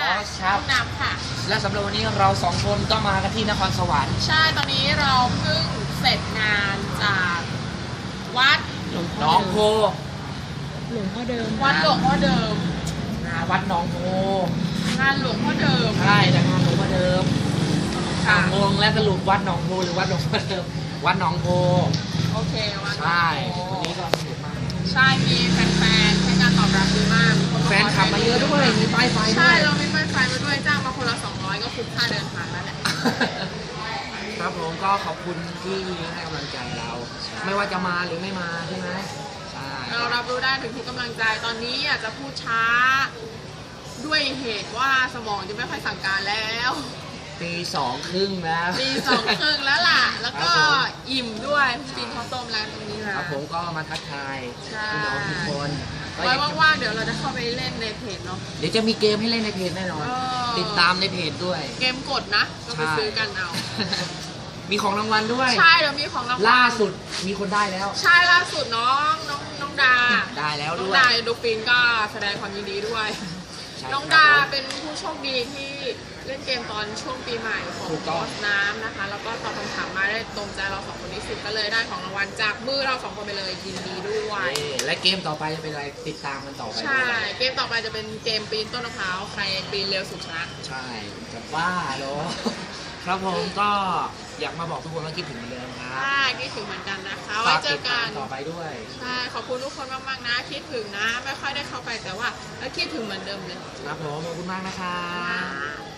บอสครับ น้องนำค่ะ และสำหรับวันนี้เราสองคนก็มากันที่นครสวรรค์ใช่ตอนนี้เราเพิ่งเสร็จงานจากวัดหน้องโพหลวงพ่อเดิมวัดหลวงพ่อเดิมงานวัดหน้องโพงานหลวงพ่อเดิมใช่แต่งานหลวงพ่อเดิมค่ะงงและสรุปวัดหนองโพหรือวัดหลวงพ่อเดิม วัดหนองโพโอเควัดหลวงพ่อใช่วันนี้ก็สนุกมาก ใช่มีแฟนๆให้การตอบรับดีมากมีคนแฟนขับมาเยอะด้วยมีป้ายไฟด้ใช่วยเร คุ้มค่าเดินทางแล้วแหละ ครับผมก็ขอบคุณที่ให้กำลังใจเรา ไม่ว่าจะมาหรือไม่มาใช่ไหมใช่เรารับรู้ได้ถึงทุกกำลังใจตอนนี้อาจจะพูดช้า ด้วยเหตุว่าสมองจะไม่ค่อยสั่งการแล้วตีสองครึ่งแล้วตีสองครึ่งแล้วล่ะ แล้วก็ครับผมอิ่มด้วยกินข้าวต้มแล้วตรงนี้นะครับผมก็มาทักทายใช่พี่น้องทุกคนก็อไว้ยากจะว่างๆเดี๋ยวเราจะเข้าไปเล่นในเพจเนาะเดี๋ยวจะมีเกมให้เล่นในเพจแน่นอนเออ ติดตามในเพจด้วย เกมกดนะ ก็ไปซื้อกันเอา มีของรางวัลด้วย ใช่เดี๋ยวมีของรางวัลล่าสุดมีคนได้แล้ว ใช่ล่าสุดน้องน้องน้องดา ได้แล้วน้องด้วยดาดูฟินก็แสดงความยินดีด้วยใช่ น้องครับดาผมเป็นผู้โชคดีที่เล่นเกมตอนช่วงปีใหม่ของถูกต้องบอสน้ำนะคะ แล้วก็ตอบคำถามมาได้ตรงใจเราสองคนที่สุดก็เลยได้ของรางวัลจากมือเราสองคนไปเลยยินดีด้วยเย้และเกมต่อไปจะเป็นอะไรติดตามกันต่อไปใช่เกมต่อไปจะเป็นเกมปีนต้นมะพร้าวใครปีนเร็วสุดชนะ ใช่จะบ้าเหรอ ครับผมก็อยากมาบอกทุกคนว่าคิดถึงเหมือนเดิมครับใช่คิดถึงเหมือนกันนะคะไว้ฝากเจติอดกัตามนต่อไปด้วยใช่ขอบคุณทุกคนมากๆนะ คิดถึงนะ ไม่ค่อยได้เข้าไปแต่ว่าก็คิดถึงเหมือนเดิมเลยครับผมขอบคุณมากนะครับค่ะ